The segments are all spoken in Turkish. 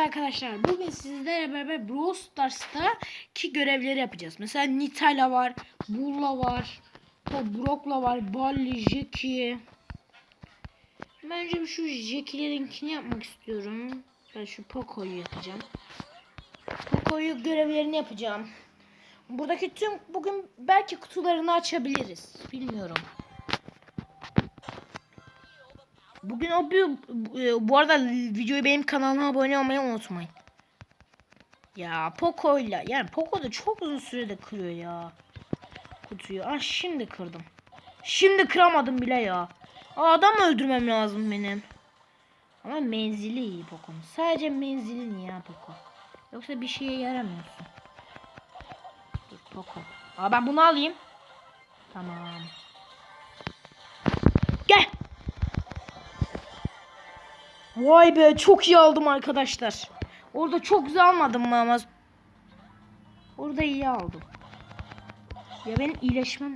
arkadaşlar. Bugün sizlerle beraber Brawl Stars'ta ki görevleri yapacağız. Mesela Nita'yla var, Bull'la var, Brock'la var, Balli, Jackie. Ben önce bir şu Jackie'lerinkini yapmak istiyorum. Ben şu Poco'yu yapacağım. Poco'yu görevlerini yapacağım. Buradaki tüm bugün belki kutularını açabiliriz. Bilmiyorum. Bugün o bir bu- bu arada videoyu benim kanalıma abone olmayı unutmayın. Ya Poco'yla yani Poco da çok uzun sürede kırıyor ya. Kutuyu. Ah şimdi kırdım. Şimdi kıramadım bile ya. Adam öldürmem lazım benim. Ama menzili iyi Poco'nun. Sadece menzili iyi ya Poco. Yoksa bir şeye yaramıyorsun. Dur Poco. Aa ben bunu alayım. Tamam. Vay be çok iyi aldım arkadaşlar. Orada çok güzel almadım mı ama orada iyi aldım. Ya benim iyileşmem.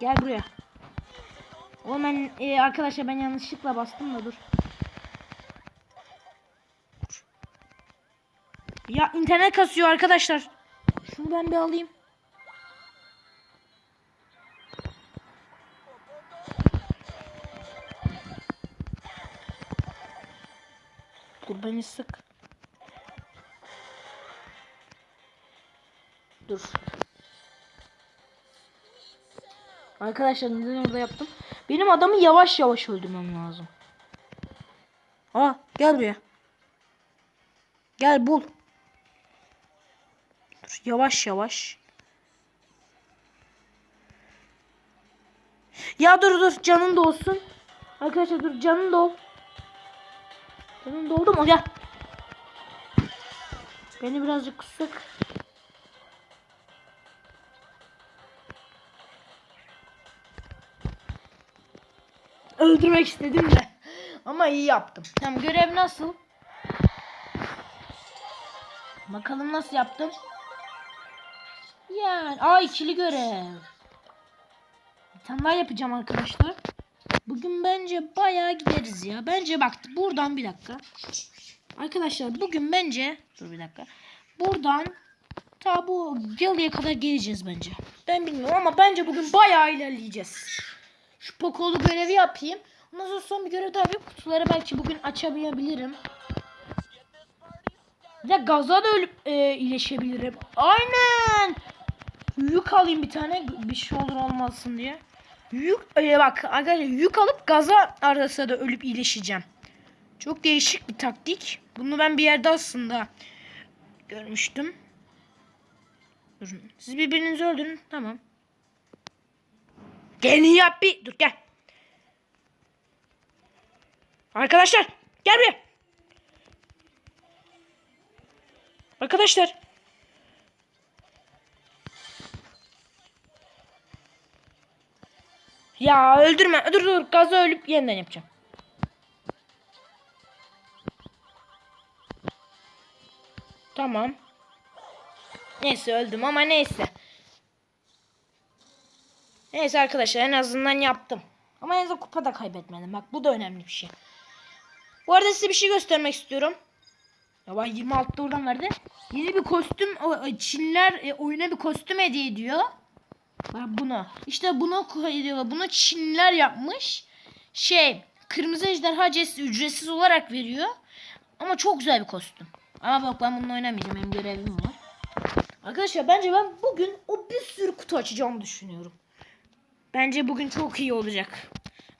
Gel buraya. Oğlum ben e, arkadaşlar ben yanlışlıkla bastım da dur. Ya internet kasıyor arkadaşlar. Şunu ben bir alayım. Dur beni sık. Dur. Arkadaşlar neden orada yaptım? Benim adamı yavaş yavaş öldürmem lazım. Aa gel buraya. Gel bul. Dur yavaş yavaş. Ya dur dur canın da olsun. Arkadaşlar dur canın da ol. Doldu mu? Gel. Beni birazcık sık. Öldürmek istedim de. Ama iyi yaptım. Tamam görev nasıl? Bakalım nasıl yaptım. Yani aa ikili görev. Bir tane daha yapacağım arkadaşlar. Bugün bence bayağı gideriz ya. Bence bak buradan bir dakika. Arkadaşlar bugün bence dur bir dakika. Buradan ta bu yalıya kadar geleceğiz bence. Ben bilmiyorum ama bence bugün bayağı ilerleyeceğiz. Şu pokolu görevi yapayım. Ondan sonra son bir görev daha yapayım. Kutuları belki bugün açamayabilirim. De gaza da ölüp e, iyileşebilirim. Aynen. Yük alayım bir tane. Bir şey olur olmasın diye. Yük e, bak arkadaşlar yük alıp gaza arasında da ölüp iyileşeceğim. Çok değişik bir taktik. Bunu ben bir yerde aslında görmüştüm. Durun. Siz birbirinizi öldürün. Tamam. Gelin yap bir. Dur gel. Arkadaşlar gel buraya. Arkadaşlar. Ya öldürme. Dur dur gaza ölüp yeniden yapacağım. Tamam. Neyse öldüm ama neyse. Neyse arkadaşlar en azından yaptım. Ama en azından kupa da kaybetmedim. Bak bu da önemli bir şey. Bu arada size bir şey göstermek istiyorum. Ya bak 26'da oradan verdi. Yeni bir kostüm o- Çinler e, oyuna bir kostüm hediye ediyor. Bak bunu. İşte bunu ediyorlar. Bunu Çinliler yapmış. Şey kırmızı ejderha cesi ücretsiz olarak veriyor. Ama çok güzel bir kostüm. Ama bak ben bununla oynamayacağım. Benim görevim var. Arkadaşlar bence ben bugün o bir sürü kutu açacağımı düşünüyorum. Bence bugün çok iyi olacak.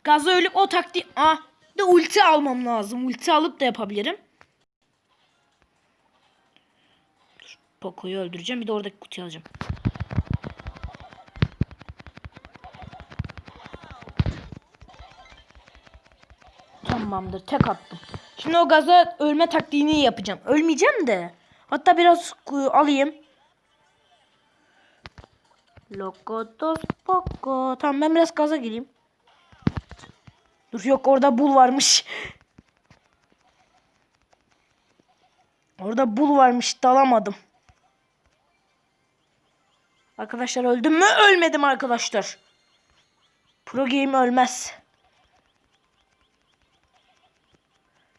Gaza ölüp o taktiği... Ah de ulti almam lazım. Ulti alıp da yapabilirim. Poco'yu öldüreceğim. Bir de oradaki kutuyu alacağım. Tamamdır. Tek attım. Şimdi o gaza ölme taktiğini yapacağım. Ölmeyeceğim de. Hatta biraz e, alayım. Lokotos poko. Tamam ben biraz gaza gireyim. Dur yok orada bul varmış. Orada bul varmış dalamadım. Arkadaşlar öldüm mü? Ölmedim arkadaşlar. Pro game ölmez.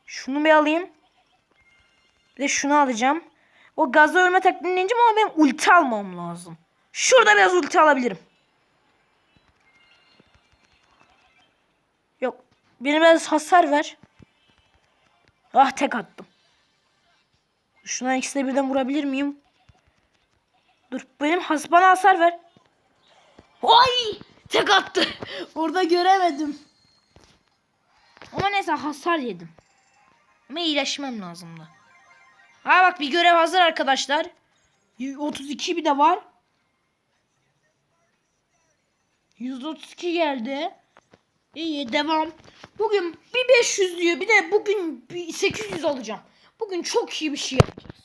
Şunu bir alayım. Bir de şunu alacağım. O gazla ölme taktiğini deneyeceğim ama ben ulti almam lazım. Şurada biraz ulti alabilirim. Yok. Benim biraz hasar ver. Ah tek attım. Şuna ikisi de birden vurabilir miyim? Dur benim has bana hasar ver. Ay! Tek attı. Orada göremedim. Ama neyse hasar yedim. Ama iyileşmem lazımdı. Ha bak bir görev hazır arkadaşlar. 32 bir de var. 132 geldi. İyi devam. Bugün bir 500 diyor. Bir de bugün bir 800 alacağım. Bugün çok iyi bir şey yapacağız.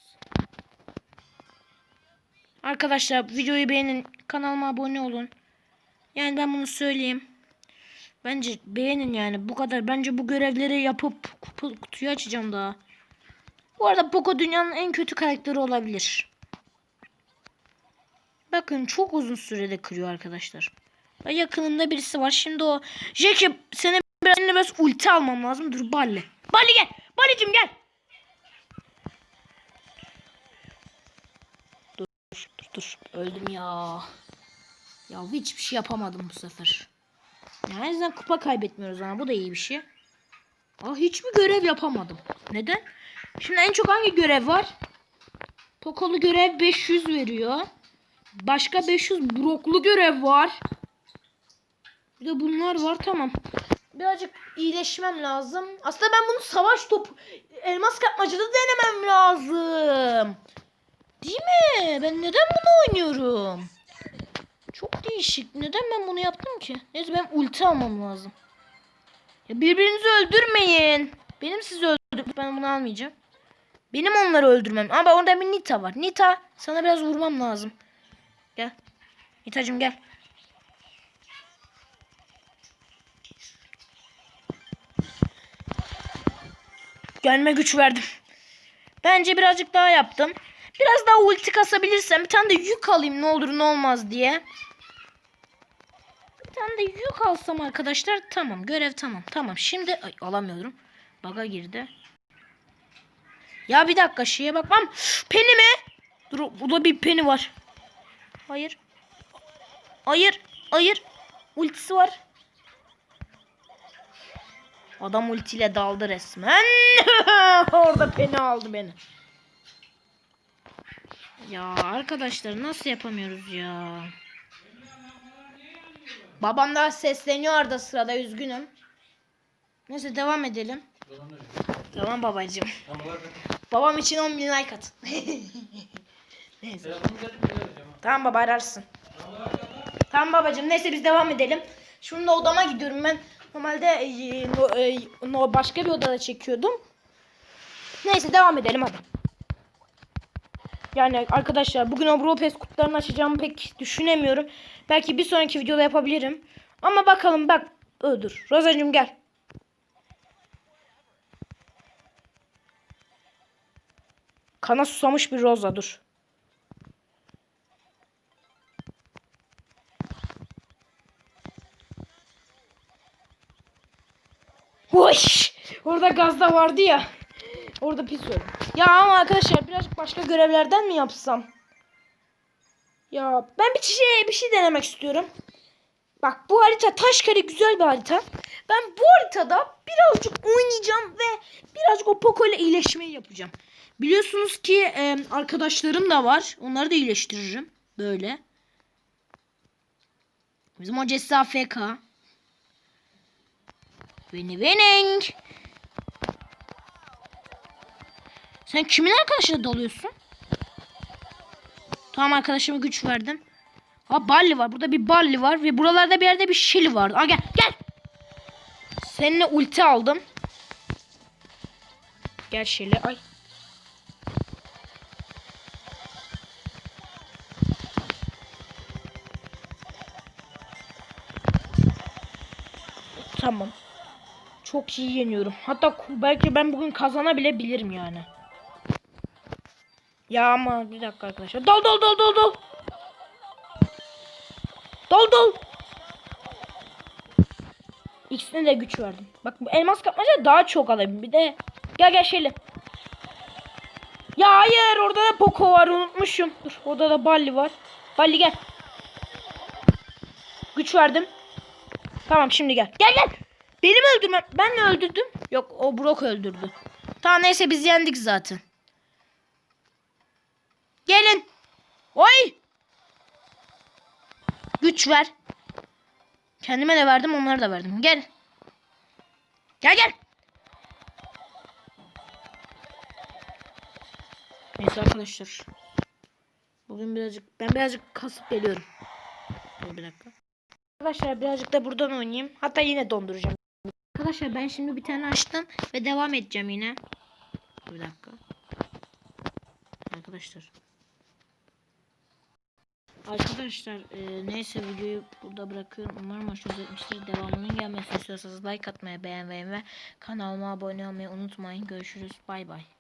Arkadaşlar videoyu beğenin. Kanalıma abone olun. Yani ben bunu söyleyeyim. Bence beğenin yani. Bu kadar. Bence bu görevleri yapıp kutu, kutuyu açacağım daha. Bu arada Poco dünyanın en kötü karakteri olabilir. Bakın çok uzun sürede kırıyor arkadaşlar. Yakınında birisi var. Şimdi o Jackie seni biraz, seni biraz ulti almam lazım. Dur Balli. Balli gel. Ballicim gel. Dur dur dur. Öldüm ya. Ya hiçbir şey yapamadım bu sefer. Yani azından kupa kaybetmiyoruz ama bu da iyi bir şey. Aa, hiçbir görev yapamadım. Neden? Şimdi en çok hangi görev var? Pokolu görev 500 veriyor. Başka 500 broklu görev var. Bir de bunlar var tamam. Birazcık iyileşmem lazım. Aslında ben bunu savaş topu elmas kapmacada denemem lazım. Değil mi? Ben neden bunu oynuyorum? Çok değişik. Neden ben bunu yaptım ki? Neyse ben ulti almam lazım. Ya birbirinizi öldürmeyin. Benim sizi öldürdüm. Ben bunu almayacağım. Benim onları öldürmem. Ama orada bir Nita var. Nita sana biraz vurmam lazım. Gel. Nitacım gel. Gelme güç verdim. Bence birazcık daha yaptım. Biraz daha ulti kasabilirsem bir tane de yük alayım ne olur ne olmaz diye. Bir tane de yük alsam arkadaşlar tamam görev tamam. Tamam şimdi ay, alamıyorum. Baga girdi. Ya bir dakika şeye bakmam. Peni mi? Dur burada bir peni var. Hayır. Hayır. Hayır. Ultisi var. Adam ultiyle daldı resmen. Orada peni aldı beni. Ya arkadaşlar nasıl yapamıyoruz ya? Babam da sesleniyor arada sırada üzgünüm. Neyse devam edelim. Tamam babacığım. Babam için 10 bin like at. Neyse. Tamam baba ararsın. Tamam babacığım neyse biz devam edelim. Şimdi odama gidiyorum ben. Normalde e, no, e, no, başka bir odada çekiyordum. Neyse devam edelim hadi. Yani arkadaşlar bugün Pass kutularını açacağımı pek düşünemiyorum. Belki bir sonraki videoda yapabilirim. Ama bakalım bak. Ö, dur. Rozacığım gel. Kana susamış bir Roza dur. Hoş. Orada gazda vardı ya. Orada pis oldu. Ya ama arkadaşlar birazcık başka görevlerden mi yapsam? Ya ben bir şey bir şey denemek istiyorum. Bak bu harita taş kare güzel bir harita. Ben bu haritada birazcık oynayacağım ve birazcık o Poco ile iyileşmeyi yapacağım. Biliyorsunuz ki e, arkadaşlarım da var. Onları da iyileştiririm. Böyle. Bizim Jesse AFK. Winning winning. Sen kimin arkadaşına dalıyorsun? Tamam arkadaşıma güç verdim. Ha Balli var. Burada bir Balli var ve buralarda bir yerde bir Shelly var. Aa gel gel. Seninle ulti aldım. Gel Shelly. Ay. Tamam. Çok iyi yeniyorum. Hatta belki ben bugün kazanabilebilirim yani. Ya ama bir dakika arkadaşlar. Dol dol dol dol dol. Dol dol. İkisine de güç verdim. Bak bu elmas kapmaca daha çok alayım. Bir de Gel gel Şeli. Ya hayır orada da Poco var unutmuşum. Dur orada da Balli var. Balli gel. Güç verdim. Tamam şimdi gel. Gel gel. Benim öldürmem. Ben mi öldürdüm? Yok o Brock öldürdü. Tamam neyse biz yendik zaten. Gelin. Oy. Güç ver. Kendime de verdim onlara da verdim. Gel. Gel gel. Neyse arkadaşlar. Bugün birazcık ben birazcık kasıp geliyorum. Dur bir dakika. Arkadaşlar birazcık da buradan oynayayım. Hatta yine donduracağım. Arkadaşlar ben şimdi bir tane açtım ve devam edeceğim yine. Bir dakika. Arkadaşlar. Arkadaşlar e, neyse videoyu burada bırakıyorum. Umarım hoşunuza gitmiştir. Devamının gelmesini istiyorsanız like atmayı, beğenmeyi ve kanalıma abone olmayı unutmayın. Görüşürüz. Bay bay.